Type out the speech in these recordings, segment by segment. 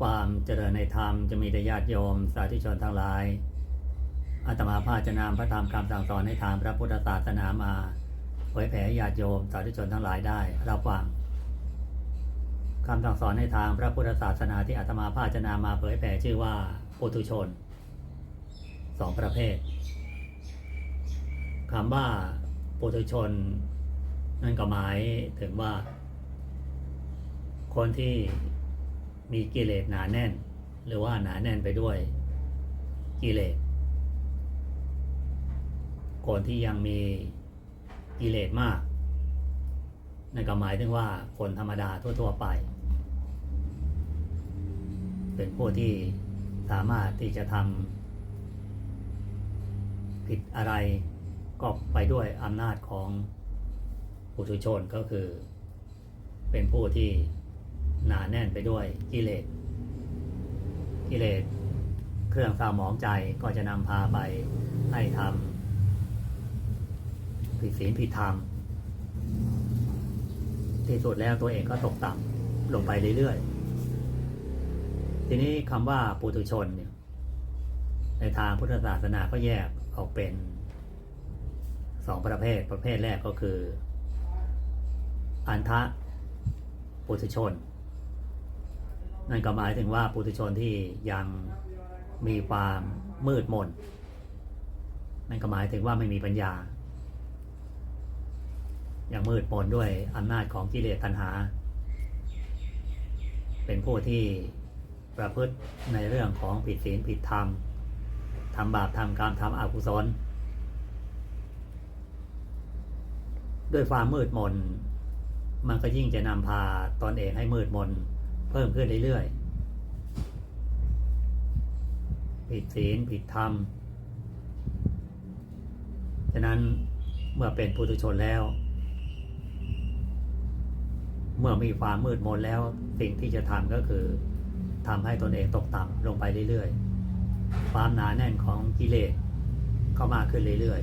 ความเจริญในธรรมจะมีแต่ญาติโยม สาธุชนทั้งหลาย อาตมาภาจะนำพระธรรมคำสั่งสอนในทางพระพุทธศาสนามาเผยแผ่ญาติโยม สาธุชนทั้งหลายได้รับฟังคำสั่งสอนในทางพระพุทธศาสนาที่อาตมาภาจะนำมาเผยแผ่ชื่อว่าปุถุชนสองประเภทคำว่าปุถุชน นั่นก็หมายถึงว่า คนที่ มีกิเลสหนาแน่น หรือว่าหนาแน่นไปด้วยกิเลสคนที่ยังมีกิเลสมากนั่นก็หมายถึงว่าคนธรรมดาทั่ว ๆ ไป เป็นผู้ที่สามารถที่จะทำผิดอะไรก็ไปด้วยอำนาจของปุถุชนก็คือ เป็นผู้ที่ หนาแน่นไปด้วยกิเลสกิเลสเครื่องเศร้าหมองใจก็จะนำพาไปให้ทำผิดศีลผิดธรรมที่สุดแล้วตัวเองก็ตกต่ำลงไปเรื่อยๆ ทีนี้คำว่าปุถุชนเนี่ย ในทางพุทธศาสนาก็แยกออกเป็นสองประเภท ประเภทแรกก็คือ อันทะปุถุชน นั่นก็หมายถึงว่าปุถุชนที่ยังมีความมืดมนนั่นก็หมายถึงว่าไม่มีปัญญา ยังมืดมนด้วยอำนาจของกิเลสตัณหา เป็นผู้ที่ประพฤติในเรื่องของผิดศีลผิดธรรมทำบาปทำกรรมทำอกุศล ด้วยความมืดมนมันก็ยิ่งจะนำพาตอนเองให้มืดมน พิ่มขึ้นเรื่อยๆ ผิดศีลผิดธรรม ฉะนั้นเมื่อเป็นปุถุชนแล้ว เมื่อมีความมืดมนแล้ว สิ่งที่จะทำก็คือทำให้ตนเองตกต่ำลงไปเรื่อยๆ ความหนาแน่นของกิเลสก็มากขึ้นเรื่อย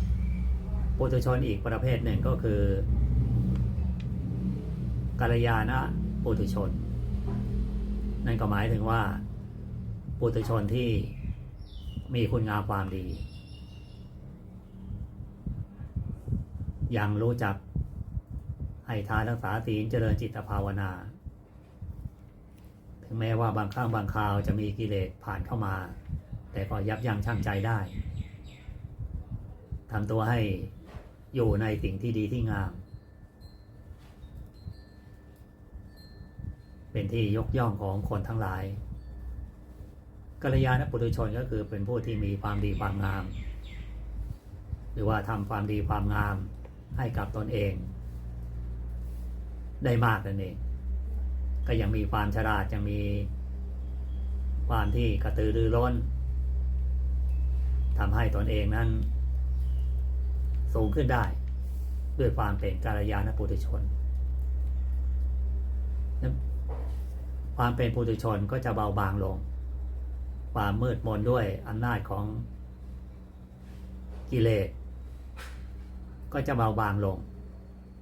ๆ ปุถุชนอีกประเภทหนึ่งก็คือกัลยาณ ปุถุชน นั่นก็หมายถึงว่าปุถุชนที่มีคุณงามความดี ยังรู้จักให้ทานรักษาศีลเจริญจิตภาวนา ถึงแม้ว่าบางครั้งบางคราวจะมีกิเลสผ่านเข้ามา แต่ก็ยับยั้งชั่งใจได้ทำตัวให้อยู่ในสิ่งที่ดีที่งาม เป็นที่ยกย่องของคนทั้งหลายกัลยาณปุถุชนก็คือเป็นผู้ที่มีความดีความงาม หรือว่าทำความดีความงามให้กับตนเอง ได้มากนั่นเอง ก็ยังมีความฉลาดยังมีความที่กระตือรือร้นทำให้ตนเองนั้น สูงขึ้นได้ ด้วยความเป็นกัลยาณปุถุชน ความเป็นปุถุชนก็จะเบาบางลง ความมืดมนด้วยอำนาจของกิเลส ก็จะเบาบางลง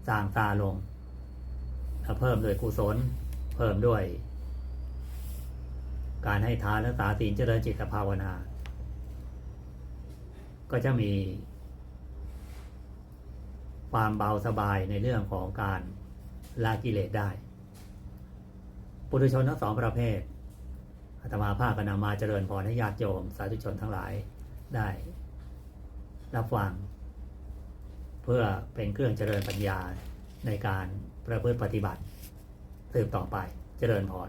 สางตาลง เพิ่มด้วยกุศล เพิ่มด้วย การให้ทานและสาศีลเจริญจิตภาวนา ก็จะมี ความเบาสบายในเรื่องของการละกิเลสได้ ปุถุชนทั้งสองประเภทอาตมาภาคกนำมาเจริญพรให้ญาติโยม สาธุชนทั้งหลายได้ รับฟัง เพื่อเป็นเครื่องเจริญปัญญาในการประพฤติปฏิบัติสืบต่อไปเจริญพร